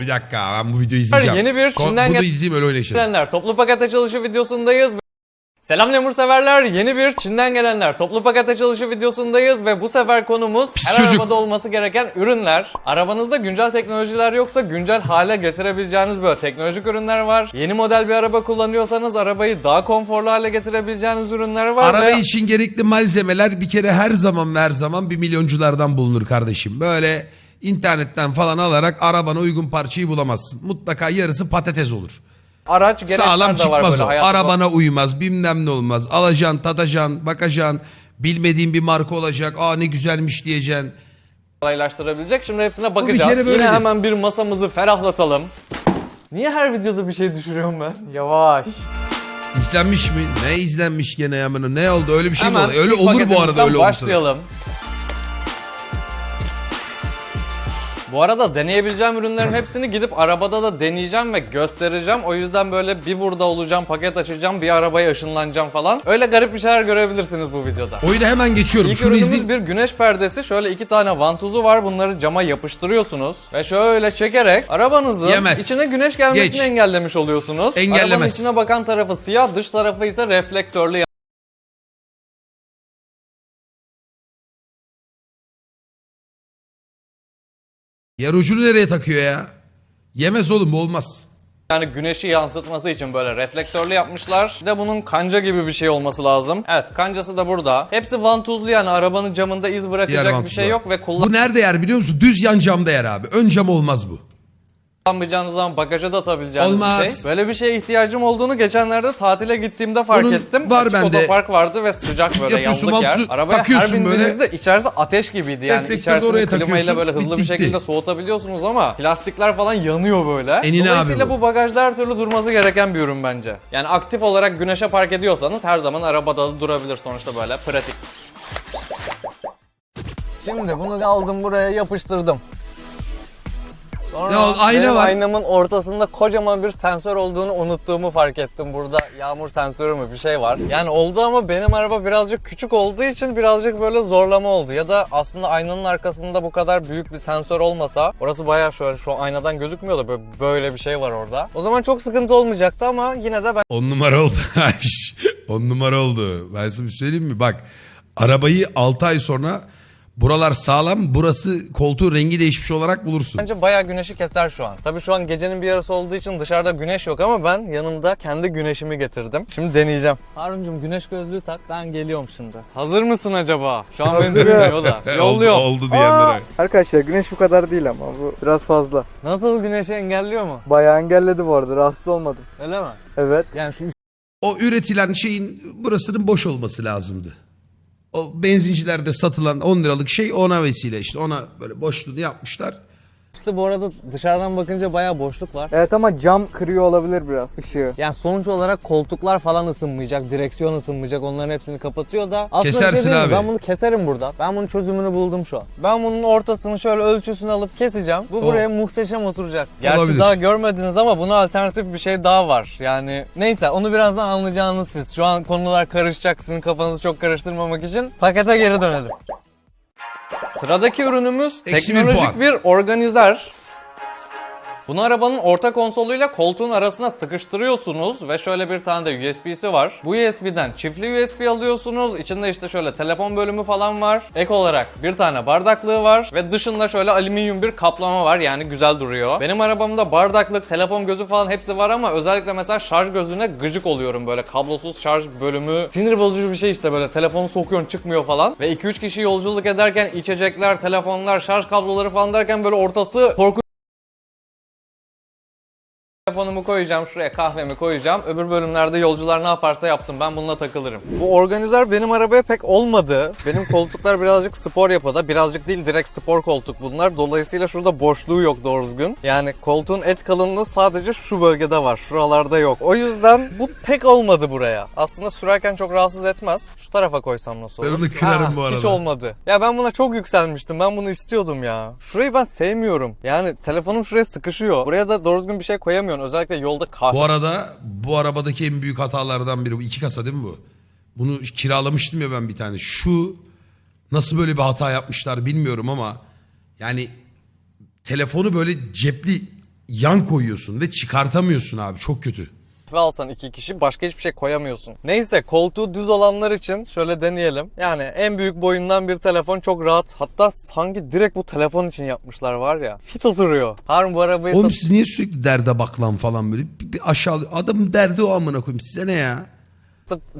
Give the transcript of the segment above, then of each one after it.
Bir dakika ben bu videoyu izleyeceğim. Yeni bir Ko- Çin'den Bunu izleyeyim öyle oynayacağım. gelenler toplu paket açılışı videosundayız. Selam lemur severler. Yeni bir Çin'den gelenler toplu paket açılışı videosundayız ve bu sefer konumuz Pis her çocuk. arabada olması gereken ürünler. Arabanızda güncel teknolojiler yoksa güncel hale getirebileceğiniz böyle teknolojik ürünler var. Yeni model bir araba kullanıyorsanız arabayı daha konforlu hale getirebileceğiniz ürünler var. Araba ve için gerekli malzemeler bir kere her zaman ve her zaman bir milyonculardan bulunur kardeşim. Böyle internetten falan alarak arabana uygun parçayı bulamazsın. Mutlaka yarısı patates olur. araç gereçler Sağlam de var çıkmaz böyle o. hayatta. Arabana uymaz bilmem ne olmaz. Alacaksın tadacaksın bakacaksın. Bilmediğin bir marka olacak. Aa ne güzelmiş diyeceksin. kolaylaştırabilecek. Şimdi hepsine bir bakacağız. kere Yine böyledir. hemen bir masamızı ferahlatalım. Niye her videoda bir şey düşürüyorum ben? Yavaş. İzlenmiş mi? Ne izlenmiş gene ya? Ne oldu? Öyle bir şey mi oldu? Öyle ilk olur bu arada öyle olursa. başlayalım. Bu arada deneyebileceğim ürünlerin hepsini gidip arabada da deneyeceğim ve göstereceğim. O yüzden böyle bir burada olacağım, paket açacağım, bir arabaya ışınlanacağım falan. Öyle garip bir şeyler görebilirsiniz bu videoda. Oyunu hemen geçiyorum. İlk Şunu ürünümüz izleyin. bir güneş perdesi. Şöyle iki tane vantuzu var. Bunları cama yapıştırıyorsunuz. Ve şöyle çekerek arabanızın Yemez. içine güneş gelmesini Geç. engellemiş oluyorsunuz. Engellemez. Arabanın içine bakan tarafı siyah, dış tarafı ise reflektörlü Yer ucunu nereye takıyor ya? Yemez oğlum bu olmaz. Yani güneşi yansıtması için böyle reflektörlü yapmışlar. Bir de bunun kanca gibi bir şey olması lazım. Evet kancası da burada. Hepsi vantuzlu yani arabanın camında iz bırakacak bir şey yok ve Bu nerede yer biliyor musun? Düz yan camda yer abi. Ön cam olmaz bu. Kullanmayacağınız zaman bagaja da atabileceğiniz Olmaz. bir şey. Böyle bir şeye ihtiyacım olduğunu geçenlerde tatile gittiğimde fark Bunun ettim. var Açık bende. otopark vardı ve sıcak böyle Yapıyorsun, yanlık yer. Arabaya her takıyorsun böyle. bindiğinizde içerisi ateş gibiydi yani. Reflektörü İçerisini oraya klimayla takıyorsun, böyle hızlı bir bitti, şekilde gitti. soğutabiliyorsunuz ama plastikler falan yanıyor böyle. Enine abi Dolayısıyla bu. bu bagajda her türlü durması gereken bir ürün bence. Yani aktif olarak güneşe park ediyorsanız her zaman arabada da durabilir sonuçta böyle pratik. Şimdi bunu aldım buraya yapıştırdım. Sonra oldu? Ayna benim var. aynamın ortasında kocaman bir sensör olduğunu unuttuğumu fark ettim. Burada yağmur sensörü mü bir şey var. Yani oldu ama benim araba birazcık küçük olduğu için birazcık böyle zorlama oldu. Ya da aslında aynanın arkasında bu kadar büyük bir sensör olmasa orası bayağı şöyle şu aynadan gözükmüyor da böyle, böyle bir şey var orada. O zaman çok sıkıntı olmayacaktı ama yine de ben On numara oldu. On numara oldu. Ben sana bir şey söyleyeyim mi? Bak arabayı 6 ay sonra buralar sağlam burası koltuğun rengi değişmiş olarak bulursun. Bence bayağı güneşi keser şu an. Tabii şu an gecenin bir yarısı olduğu için dışarıda güneş yok ama ben yanımda kendi güneşimi getirdim. Şimdi deneyeceğim. Harun'cum güneş gözlüğü tak ben geliyorum şimdi. Hazır mısın acaba? Şu an beni duymuyor da. oldu, oldu diyenlere. Arkadaşlar güneş bu kadar değil ama bu biraz fazla. Nasıl güneşi engelliyor mu? Bayağı engelledi bu arada rahatsız olmadım. Öyle mi? Evet. Yani şu O üretilen şeyin burasının boş olması lazımdı. O benzincilerde satılan 10 liralık şey ona vesile işte ona böyle boşluğunu yapmışlar. Üstte bu arada dışarıdan bakınca bayağı boşluk var. Evet ama cam kırıyor olabilir biraz ışığı. Yani sonuç olarak koltuklar falan ısınmayacak, direksiyon ısınmayacak. Onların hepsini kapatıyor da. Aslında Kesersin şey mi? abi. Ben bunu keserim burada. Ben bunun çözümünü buldum şu an. Ben bunun ortasını şöyle ölçüsünü alıp keseceğim. Bu buraya muhteşem oturacak. Gerçi Olabilir. daha görmediniz ama buna alternatif bir şey daha var. Yani neyse onu birazdan anlayacağınız siz. Şu an konular karışacak. Sizin kafanızı çok karıştırmamak için pakete geri dönelim. Sıradaki ürünümüz Eksi bir teknolojik puan. bir organizer. Bunu arabanın orta konsoluyla koltuğun arasına sıkıştırıyorsunuz ve şöyle bir tane de USB'si var. Bu USB'den çiftli USB alıyorsunuz. İçinde işte şöyle telefon bölümü falan var. Ek olarak bir tane bardaklığı var ve dışında şöyle alüminyum bir kaplama var. Yani güzel duruyor. Benim arabamda bardaklık, telefon gözü falan hepsi var ama özellikle mesela şarj gözüne gıcık oluyorum böyle kablosuz şarj bölümü. Sinir bozucu bir şey işte böyle telefonu sokuyorsun çıkmıyor falan. Ve 2-3 kişi yolculuk ederken içecekler, telefonlar, şarj kabloları falan derken böyle ortası korkunç Telefonumu koyacağım şuraya kahvemi koyacağım. Öbür bölümlerde yolcular ne yaparsa yapsın ben bununla takılırım. Bu organizer benim arabaya pek olmadı. Benim koltuklar birazcık spor yapıda. Birazcık değil direkt spor koltuk bunlar. Dolayısıyla şurada boşluğu yok doğru düzgün. Yani koltuğun et kalınlığı sadece şu bölgede var. Şuralarda yok. O yüzden bu pek olmadı buraya. Aslında sürerken çok rahatsız etmez. Şu tarafa koysam nasıl olur? Ben onu kırarım bu Hiç arada. olmadı. Ya ben buna çok yükselmiştim. Ben bunu istiyordum ya. Şurayı ben sevmiyorum. Yani telefonum şuraya sıkışıyor. Buraya da doğru düzgün bir şey koyamıyorsun. Özellikle yolda kahve Bu arada bu arabadaki en büyük hatalardan biri bu. iki kasa değil mi bu? Bunu kiralamıştım ya ben bir tane. Şu nasıl böyle bir hata yapmışlar bilmiyorum ama yani telefonu böyle cepli yan koyuyorsun ve çıkartamıyorsun abi çok kötü. Ve alsan iki kişi başka hiçbir şey koyamıyorsun. Neyse koltuğu düz olanlar için şöyle deneyelim. Yani en büyük boyundan bir telefon çok rahat. Hatta sanki direkt bu telefon için yapmışlar var ya. Fit oturuyor. Harun bu arabayı Oğlum siz niye sürekli derde bak lan falan böyle bir, bir aşağı adamın derdi o amına koyayım size ne ya?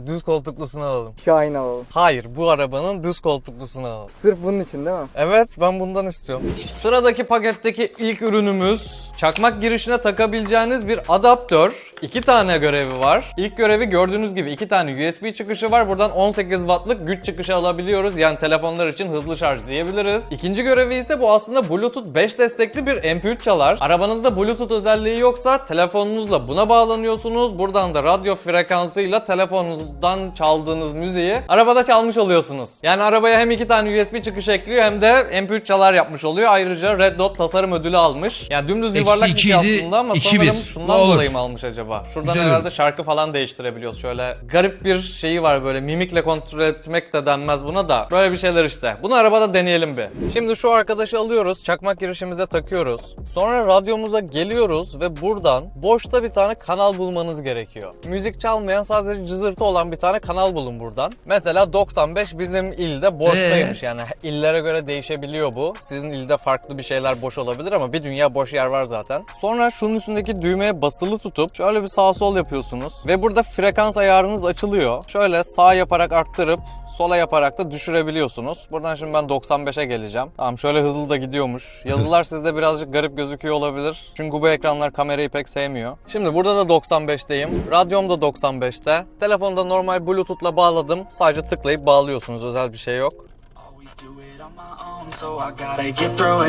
Düz koltuklusunu alalım. Şahin alalım. Hayır bu arabanın düz koltuklusunu alalım. Sırf bunun için değil mi? Evet ben bundan istiyorum. Sıradaki paketteki ilk ürünümüz çakmak girişine takabileceğiniz bir adaptör. İki tane görevi var. İlk görevi gördüğünüz gibi iki tane USB çıkışı var. Buradan 18 wattlık güç çıkışı alabiliyoruz. Yani telefonlar için hızlı şarj diyebiliriz. İkinci görevi ise bu aslında Bluetooth 5 destekli bir MP3 çalar. Arabanızda Bluetooth özelliği yoksa telefonunuzla buna bağlanıyorsunuz. Buradan da radyo frekansıyla telefonunuzdan çaldığınız müziği arabada çalmış oluyorsunuz. Yani arabaya hem iki tane USB çıkış ekliyor hem de MP3 çalar yapmış oluyor. Ayrıca Red Dot tasarım ödülü almış. Yani dümdüz Eksi yuvarlak bir şey aslında ama sanırım şundan olur. dolayı mı almış acaba? Şuradan Güzel herhalde şarkı falan değiştirebiliyoruz. Şöyle garip bir şeyi var böyle mimikle kontrol etmek de denmez buna da. Böyle bir şeyler işte. Bunu arabada deneyelim bir. Şimdi şu arkadaşı alıyoruz. Çakmak girişimize takıyoruz. Sonra radyomuza geliyoruz ve buradan boşta bir tane kanal bulmanız gerekiyor. Müzik çalmayan sadece cızırtı olan bir tane kanal bulun buradan. Mesela 95 bizim ilde boştaymış. Yani illere göre değişebiliyor bu. Sizin ilde farklı bir şeyler boş olabilir ama bir dünya boş yer var zaten. Sonra şunun üstündeki düğmeye basılı tutup şöyle bir sağ sol yapıyorsunuz. Ve burada frekans ayarınız açılıyor. Şöyle sağ yaparak arttırıp sola yaparak da düşürebiliyorsunuz. Buradan şimdi ben 95'e geleceğim. Tamam şöyle hızlı da gidiyormuş. Yazılar sizde birazcık garip gözüküyor olabilir. Çünkü bu ekranlar kamerayı pek sevmiyor. Şimdi burada da 95'teyim. Radyom da 95'te. Telefonda normal Bluetooth'la bağladım. Sadece tıklayıp bağlıyorsunuz. Özel bir şey yok.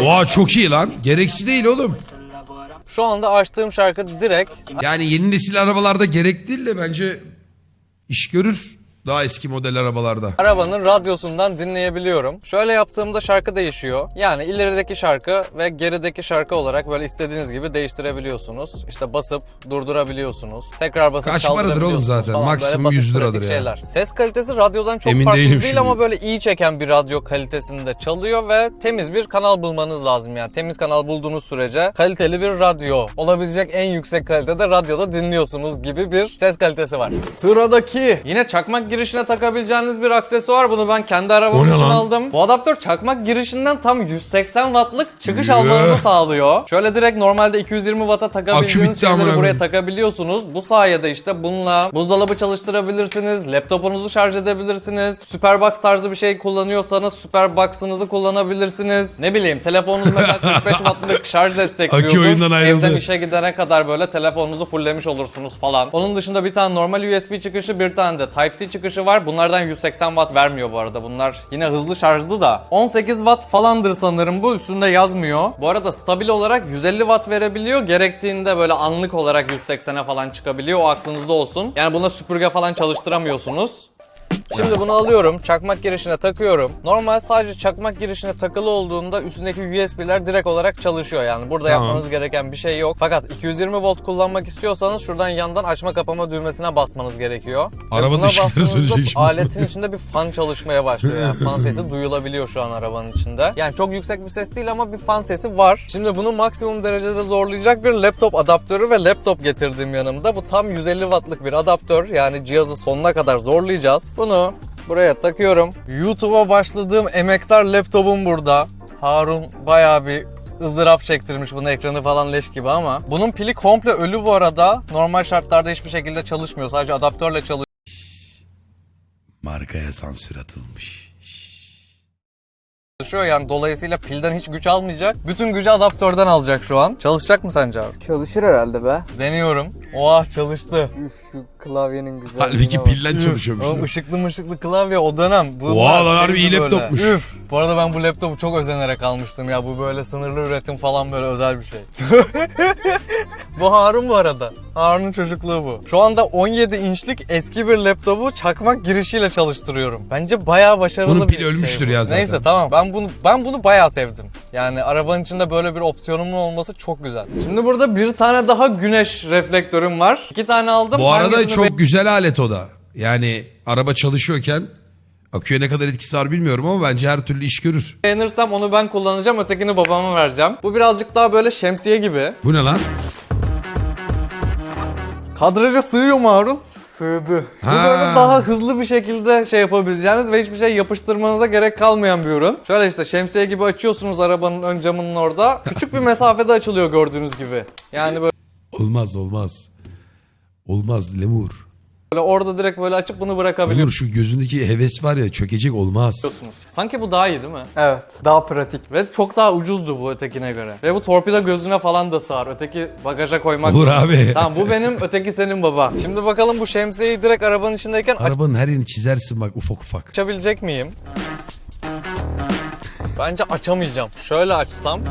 Oha çok iyi lan. Gereksiz değil oğlum. Şu anda açtığım şarkı direkt Yani yeni nesil arabalarda gerek değil de bence iş görür. Daha eski model arabalarda. arabanın radyosundan dinleyebiliyorum. Şöyle yaptığımda şarkı değişiyor. Yani ilerideki şarkı ve gerideki şarkı olarak böyle istediğiniz gibi değiştirebiliyorsunuz. İşte basıp durdurabiliyorsunuz. Tekrar basıp Kaç paradır oğlum zaten? falan. Maksimum Böyle basit 100 liradır pratik ya. şeyler. Ses kalitesi radyodan çok Emin farklı değilim değil şimdi. ama böyle iyi çeken bir radyo kalitesinde çalıyor ve temiz bir kanal bulmanız lazım yani. Temiz kanal bulduğunuz sürece kaliteli bir radyo. Olabilecek en yüksek kalitede radyoda dinliyorsunuz gibi bir ses kalitesi var. Sıradaki yine çakmak girişine takabileceğiniz bir aksesuar. Bunu ben kendi arabam için lan? aldım. Bu adaptör çakmak girişinden tam 180 wattlık çıkış almanızı sağlıyor. Şöyle direkt normalde 220 watt'a takabildiğiniz şeyleri buraya takabiliyorsunuz. Bu sayede işte bununla buzdolabı çalıştırabilirsiniz, laptopunuzu şarj edebilirsiniz. Superbox tarzı bir şey kullanıyorsanız Superbox'ınızı kullanabilirsiniz. Ne bileyim telefonunuz mesela 45 wattlık şarj destekliyordur. Evden işe gidene kadar böyle telefonunuzu fulllemiş olursunuz falan. Onun dışında bir tane normal USB çıkışı, bir tane de Type-C çıkışı var. Bunlardan 180 watt vermiyor bu arada. Bunlar yine hızlı şarjlı da. 18 watt falandır sanırım bu. Üstünde yazmıyor. Bu arada stabil olarak 150 watt verebiliyor. Gerektiğinde böyle anlık olarak 180'e falan çıkabiliyor. O aklınızda olsun. Yani buna süpürge falan çalıştıramıyorsunuz. Şimdi bunu alıyorum, çakmak girişine takıyorum. Normal sadece çakmak girişine takılı olduğunda üstündeki USB'ler direkt olarak çalışıyor yani. Burada Tamam. yapmanız gereken bir şey yok. Fakat 220 volt kullanmak istiyorsanız şuradan yandan açma kapama düğmesine basmanız gerekiyor. Bastığınızda sönecek şimdi. Aletin içinde bir fan çalışmaya başlıyor yani. Fan sesi duyulabiliyor şu an arabanın içinde. Yani çok yüksek bir ses değil ama bir fan sesi var. Şimdi bunu maksimum derecede zorlayacak bir laptop adaptörü ve laptop getirdim yanımda. Bu tam 150 wattlık bir adaptör. Yani cihazı sonuna kadar zorlayacağız. Bunu buraya takıyorum. YouTube'a başladığım emektar laptopum burada. Harun bayağı bir ızdırap çektirmiş bunu ekranı falan leş gibi ama. Bunun pili komple ölü bu arada. Normal şartlarda hiçbir şekilde çalışmıyor. Sadece adaptörle çalışıyor. Markaya sansür atılmış. çalışıyor yani dolayısıyla pilden hiç güç almayacak. Bütün gücü adaptörden alacak şu an. Çalışacak mı sence abi? Çalışır herhalde be. Deniyorum. Oha çalıştı. Üf şu klavyenin güzelliğine Halbuki bak. pilden çalışıyormuş. Oğlum ışıklı mışıklı klavye o dönem. Bu Oha lan harbi iyi laptopmuş. Üf. Bu arada ben bu laptopu çok özenerek almıştım ya. Bu böyle sınırlı üretim falan böyle özel bir şey. bu Harun bu arada. Harun'un çocukluğu bu. Şu anda 17 inçlik eski bir laptopu çakmak girişiyle çalıştırıyorum. Bence bayağı başarılı Bunun bir pili ölmüştür bu. ya zaten. Neyse tamam. Ben bunu ben bunu bayağı sevdim. Yani arabanın içinde böyle bir opsiyonumun olması çok güzel. Şimdi burada bir tane daha güneş reflektörüm var. İki tane aldım. Bu arada çok güzel alet o da. Yani araba çalışıyorken Aküye ne kadar etkisi var bilmiyorum ama bence her türlü iş görür. Beğenirsem onu ben kullanacağım, ötekini babama vereceğim. Bu birazcık daha böyle şemsiye gibi. Bu ne lan? Kadraja sığıyor mu Harun? Sığdı. Bu böyle Ha. daha hızlı bir şekilde şey yapabileceğiniz ve hiçbir şey yapıştırmanıza gerek kalmayan bir ürün. Şöyle işte şemsiye gibi açıyorsunuz arabanın ön camının orada. Küçük bir mesafede açılıyor gördüğünüz gibi. Yani böyle Olmaz olmaz. Olmaz lemur. orada direkt böyle açıp bunu bırakabiliyorsunuz. Lemur şu gözündeki heves var ya çökecek olmaz. Sanki bu daha iyi değil mi? Evet. Daha pratik. Ve çok daha ucuzdu bu ötekine göre. Ve bu torpido gözüne falan da sığar. Öteki bagaja koymak Olur abi. Tamam bu benim, öteki senin baba. Şimdi bakalım bu şemsiyeyi direkt arabanın içindeyken Arabanın her yerini çizersin bak ufak ufak. açabilecek miyim? Bence açamayacağım. Şöyle açsam.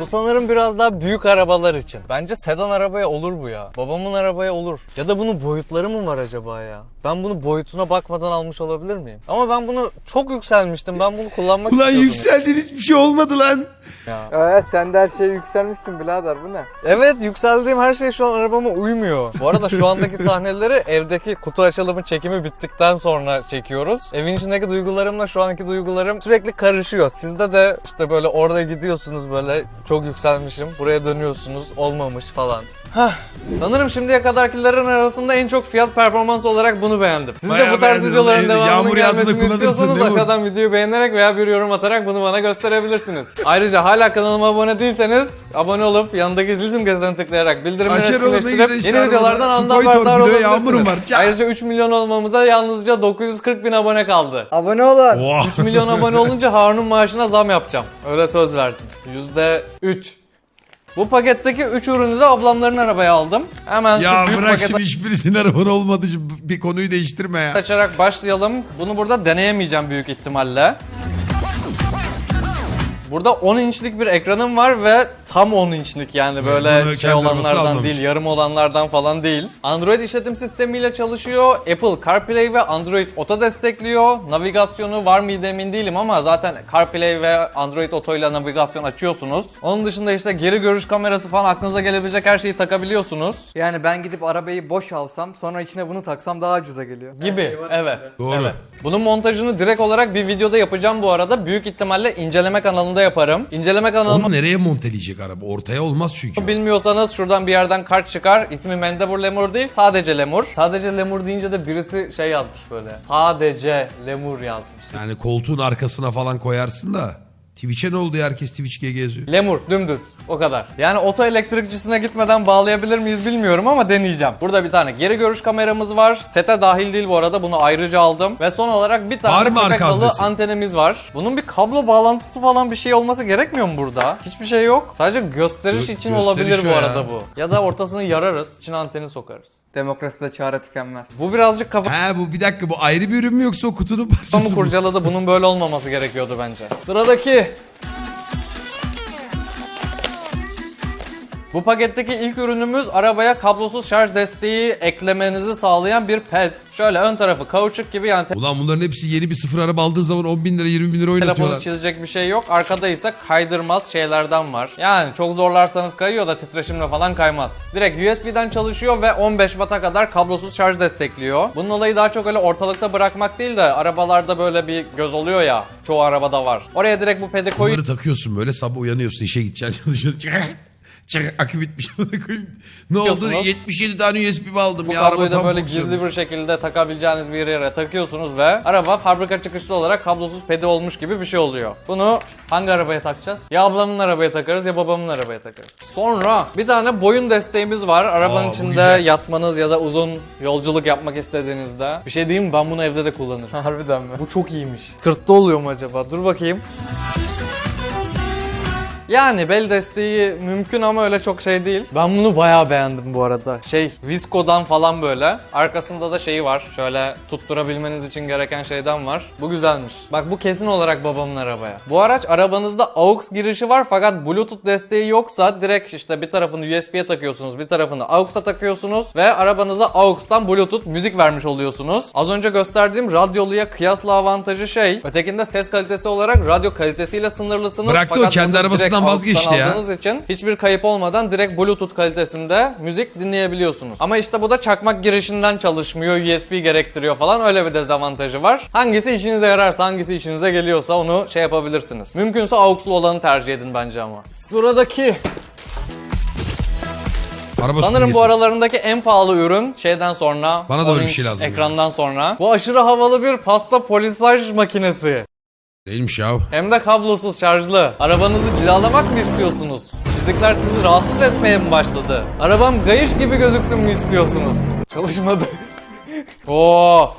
Bu sanırım biraz daha büyük arabalar için. Bence sedan arabaya olur bu ya. Babamın arabaya olur. Ya da bunun boyutları mı var acaba ya? Ben bunu boyutuna bakmadan almış olabilir miyim? Ama ben bunu çok yükselmiştim. Ben bunu kullanmak Ulan istiyordum. yükseldin hiçbir şey olmadı lan. Ya. Ee, sen de her şeye yükselmişsin birader bu ne? Evet yükseldiğim her şey şu an arabama uymuyor. Bu arada şu andaki sahneleri evdeki kutu açılımı çekimi bittikten sonra çekiyoruz. Evin içindeki duygularımla şu anki duygularım sürekli karışıyor. Sizde de işte böyle orada gidiyorsunuz böyle çok yükselmişim. Buraya dönüyorsunuz olmamış falan. Hah. Sanırım şimdiye kadarkilerin arasında en çok fiyat performans olarak bunu beğendim. Siz de Bayağı bu tarz videoların devamının gelmesini istiyorsanız aşağıdan videoyu beğenerek veya bir yorum atarak bunu bana gösterebilirsiniz. Ayrıca hala kanalıma abone değilseniz abone olup yanındaki zil simgesine tıklayarak bildirimleri Açar işte yeni videolardan anında haberdar olabilirsiniz. yağmurum var. Ayrıca 3 milyon olmamıza yalnızca 940 bin abone kaldı. Abone olun. Oha. 3 milyon abone olunca Harun'un maaşına zam yapacağım. Öyle söz verdim. %3. Bu paketteki 3 ürünü de ablamların arabaya aldım. Hemen Ya şu büyük bırak paketi şimdi hiçbirisinin arabanı olmadı. Şimdi Bir konuyu değiştirme ya. açarak başlayalım. Bunu burada deneyemeyeceğim büyük ihtimalle. Burada 10 inçlik bir ekranım var ve tam 10 inçlik yani böyle bunu şey kendi olanlardan değil, yarım olanlardan falan değil. Android işletim sistemiyle çalışıyor. Apple CarPlay ve Android Auto destekliyor. Navigasyonu var mıydı emin değilim ama zaten CarPlay ve Android Auto ile navigasyon açıyorsunuz. Onun dışında işte geri görüş kamerası falan aklınıza gelebilecek her şeyi takabiliyorsunuz. Yani ben gidip arabayı boş alsam sonra içine bunu taksam daha ucuza geliyor. Gibi. Evet. Doğru. Evet. Bunun montajını direkt olarak bir videoda yapacağım bu arada. Büyük ihtimalle inceleme kanalında yaparım. İnceleme kanalıma Onu nereye monteleyecek araba? Ortaya olmaz çünkü. bilmiyorsanız şuradan bir yerden kart çıkar. İsmi Mendebur Lemur değil, sadece Lemur. Sadece Lemur deyince de birisi şey yazmış böyle. Sadece Lemur yazmış. Yani koltuğun arkasına falan koyarsın da. Twitch'e ne oldu ya? Herkes Twitch GG yazıyor. Lemur dümdüz o kadar. Yani oto elektrikçisine gitmeden bağlayabilir miyiz bilmiyorum ama deneyeceğim. Burada bir tane geri görüş kameramız var. Sete dahil değil bu arada bunu ayrıca aldım. Ve son olarak bir Var tane mı köpek arka balığı antenimiz var. Bunun bir kablo bağlantısı falan bir şey olması gerekmiyor mu burada? Hiçbir şey yok. Sadece gösteriş Gö- için gösteriş olabilir o bu ya. arada bu. Ya da ortasını yararız, içine anteni sokarız. Demokraside çare tükenmez. Bu birazcık kafa Ha bu bir dakika bu ayrı bir ürün mü yoksa o kutunun parçası mı mı? kurcaladı? Bunun böyle olmaması gerekiyordu bence. Sıradaki Bu paketteki ilk ürünümüz arabaya kablosuz şarj desteği eklemenizi sağlayan bir ped. Şöyle ön tarafı kauçuk gibi yani Ulan bunların hepsi yeni bir sıfır araba aldığı zaman 10 bin lira 20 bin lira telefonu oynatıyorlar. çizecek bir şey yok. Arkada ise kaydırmaz şeylerden var. Yani çok zorlarsanız kayıyor da titreşimle falan kaymaz. Direkt USB'den çalışıyor ve 15 Watt'a kadar kablosuz şarj destekliyor. Bunun olayı daha çok öyle ortalıkta bırakmak değil de arabalarda böyle bir göz oluyor ya. Çoğu arabada var. Oraya direkt bu pedi koyup Bunları takıyorsun böyle sabah uyanıyorsun işe gideceksin çalışıyorsun. Çık, akü bitmiş. ne oldu? Yapıyorsunuz. 77 tane USB aldım Bu ya. kabloyu da böyle gizli bir şekilde takabileceğiniz bir yere takıyorsunuz ve araba fabrika çıkışlı olarak kablosuz pedi olmuş gibi bir şey oluyor. Bunu hangi arabaya takacağız? Ya ablamın arabaya takarız ya babamın arabaya takarız. Sonra bir tane boyun desteğimiz var. Arabanın bu içinde güzel. yatmanız ya da uzun yolculuk yapmak istediğinizde. Bir şey diyeyim mi? Ben bunu evde de kullanırım. Harbiden mi? Bu çok iyiymiş. Sırtta oluyor mu acaba? Dur bakayım. Yani bel desteği mümkün ama öyle çok şey değil. Ben bunu bayağı beğendim bu arada. Şey Visco'dan falan böyle. Arkasında da şeyi var. Şöyle tutturabilmeniz için gereken şeyden var. Bu güzelmiş. Bak bu kesin olarak babamın arabaya. Bu araç arabanızda AUX girişi var fakat Bluetooth desteği yoksa direkt işte bir tarafını USB'ye takıyorsunuz, bir tarafını AUX'a takıyorsunuz ve arabanıza AUX'tan Bluetooth müzik vermiş oluyorsunuz. Az önce gösterdiğim radyoluya kıyasla avantajı şey, ötekinde ses kalitesi olarak radyo kalitesiyle sınırlısınız. Bıraktı o fakat kendi bunu Sponsor'dan vazgeçti ya. aldığınız için hiçbir kayıp olmadan direkt Bluetooth kalitesinde müzik dinleyebiliyorsunuz. Ama işte bu da çakmak girişinden çalışmıyor, USB gerektiriyor falan öyle bir dezavantajı var. Hangisi işinize yararsa, hangisi işinize geliyorsa onu şey yapabilirsiniz. Mümkünse AUX'lu olanı tercih edin bence ama. Sıradaki Araba Sanırım süpürgesi. bu aralarındaki en pahalı ürün şeyden sonra Bana da böyle bir 10 şey lazım Ekrandan sonra. Bu aşırı havalı bir pasta polisaj makinesi. Değilmiş ya. Hem de kablosuz şarjlı. Arabanızı cilalamak mı istiyorsunuz? Çizikler sizi rahatsız etmeye mi başladı? Arabam gayış gibi gözüksün mü istiyorsunuz? Çalışmadı. Oo.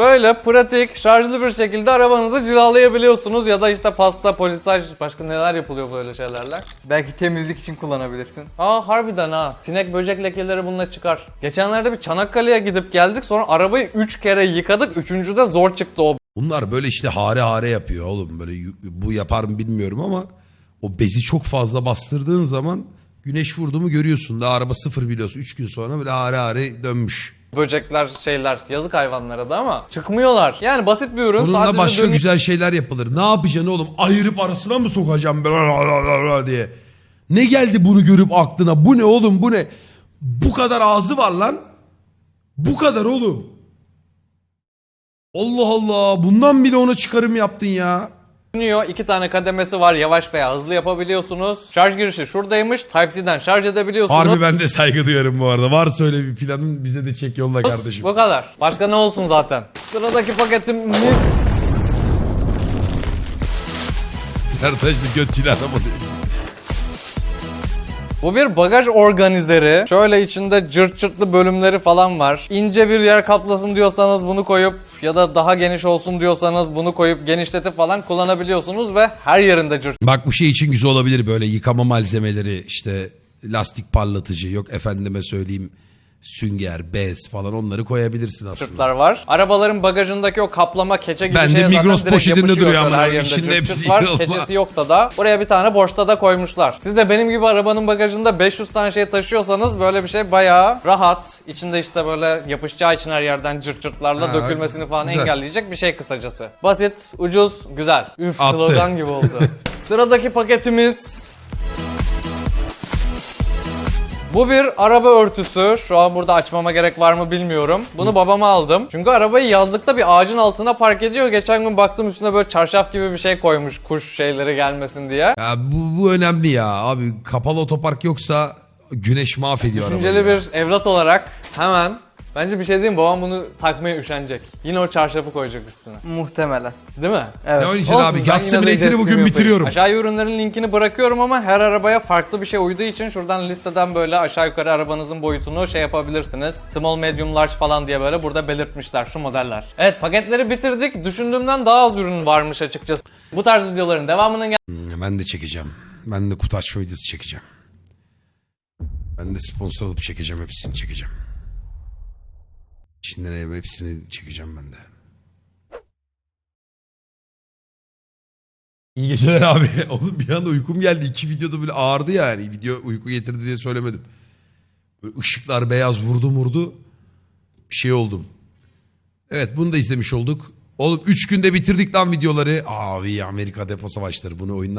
Böyle pratik, şarjlı bir şekilde arabanızı cilalayabiliyorsunuz ya da işte pasta, polisaj, başka neler yapılıyor böyle şeylerle. Belki temizlik için kullanabilirsin. Aa harbiden ha. Sinek böcek lekeleri bununla çıkar. Geçenlerde bir Çanakkale'ye gidip geldik sonra arabayı 3 kere yıkadık. Üçüncüde zor çıktı o Bunlar böyle işte hare hare yapıyor oğlum. Böyle bu yapar mı bilmiyorum ama o bezi çok fazla bastırdığın zaman güneş vurdu mu görüyorsun. Daha araba sıfır biliyorsun. Üç gün sonra böyle hare hare dönmüş. Böcekler şeyler yazık hayvanlara da ama çıkmıyorlar. Yani basit bir ürün Bununla sadece başka dönüyor. güzel şeyler yapılır. Ne yapacaksın oğlum? Ayırıp arasına mı sokacağım böyle diye. Ne geldi bunu görüp aklına? Bu ne oğlum bu ne? Bu kadar ağzı var lan. Bu kadar oğlum. Allah Allah. Bundan bile ona çıkarım yaptın ya. Dönüyor. İki tane kademesi var yavaş veya hızlı yapabiliyorsunuz. Şarj girişi şuradaymış. Type-C'den şarj edebiliyorsunuz. Harbi ben de saygı duyarım bu arada. Varsa öyle bir planın bize de çek yolla kardeşim. Bu kadar. Başka ne olsun zaten. Sıradaki paketim Sertaçlı götçüler ama Bu bir bagaj organizeri. Şöyle içinde cırt cırtlı bölümleri falan var. İnce bir yer kaplasın diyorsanız bunu koyup ya da daha geniş olsun diyorsanız bunu koyup genişletip falan kullanabiliyorsunuz ve her yerinde cırt Bak bu şey için güzel olabilir böyle yıkama malzemeleri işte lastik parlatıcı. Yok efendime söyleyeyim sünger, bez falan onları koyabilirsin aslında. cırtlar var. Arabaların bagajındaki o kaplama keçe gibi Ben de şeye zaten Migros poşetinde duruyor ama her yerinde cırt var. değil Keçesi yoksa da buraya bir tane boşta da koymuşlar. Siz de benim gibi arabanın bagajında 500 tane şey taşıyorsanız böyle bir şey bayağı rahat. İçinde işte böyle yapışacağı için her yerden cırt cırtlarla Ha, dökülmesini falan güzel. engelleyecek bir şey kısacası. Basit, ucuz, güzel. Üf Attı. slogan gibi oldu. Sıradaki paketimiz bu bir araba örtüsü. Şu an burada açmama gerek var mı bilmiyorum. Bunu babama aldım. Çünkü arabayı yazlıkta bir ağacın altına park ediyor. Geçen gün baktım üstüne böyle çarşaf gibi bir şey koymuş kuş şeyleri gelmesin diye. Ya bu, bu önemli ya abi kapalı otopark yoksa güneş mahvediyor Düşünceli arabayı ya. bir evlat olarak hemen bence bir şey diyeyim babam bunu takmaya üşenecek. Yine o çarşafı koyacak üstüne. Muhtemelen. Değil mi? Evet. Ne oynayacaksın Olsun, abi ben gaz yine de simülatörü jestimi bugün yapayım. bitiriyorum. Aşağıya ürünlerin linkini bırakıyorum ama her arabaya farklı bir şey uyduğu için şuradan listeden böyle aşağı yukarı arabanızın boyutunu şey yapabilirsiniz. Small, medium, large falan diye böyle burada belirtmişler şu modeller. Evet paketleri bitirdik. Düşündüğümden daha az ürün varmış açıkçası. Bu tarz videoların devamının gel- Hmm, Ben de çekeceğim. Ben de kutu açma videosu çekeceğim. Ben de sponsor alıp çekeceğim hepsini çekeceğim. İçinden hepsini çekeceğim ben de. İyi geceler abi. Oğlum bir anda uykum geldi. İki videoda böyle ağırdı yani. Video uyku getirdi diye söylemedim. Böyle ışıklar beyaz vurdu vurdu. Bir şey oldum. Evet bunu da izlemiş olduk. Oğlum 3 günde bitirdik lan videoları. Abi Amerika depo savaşları bunu oyundan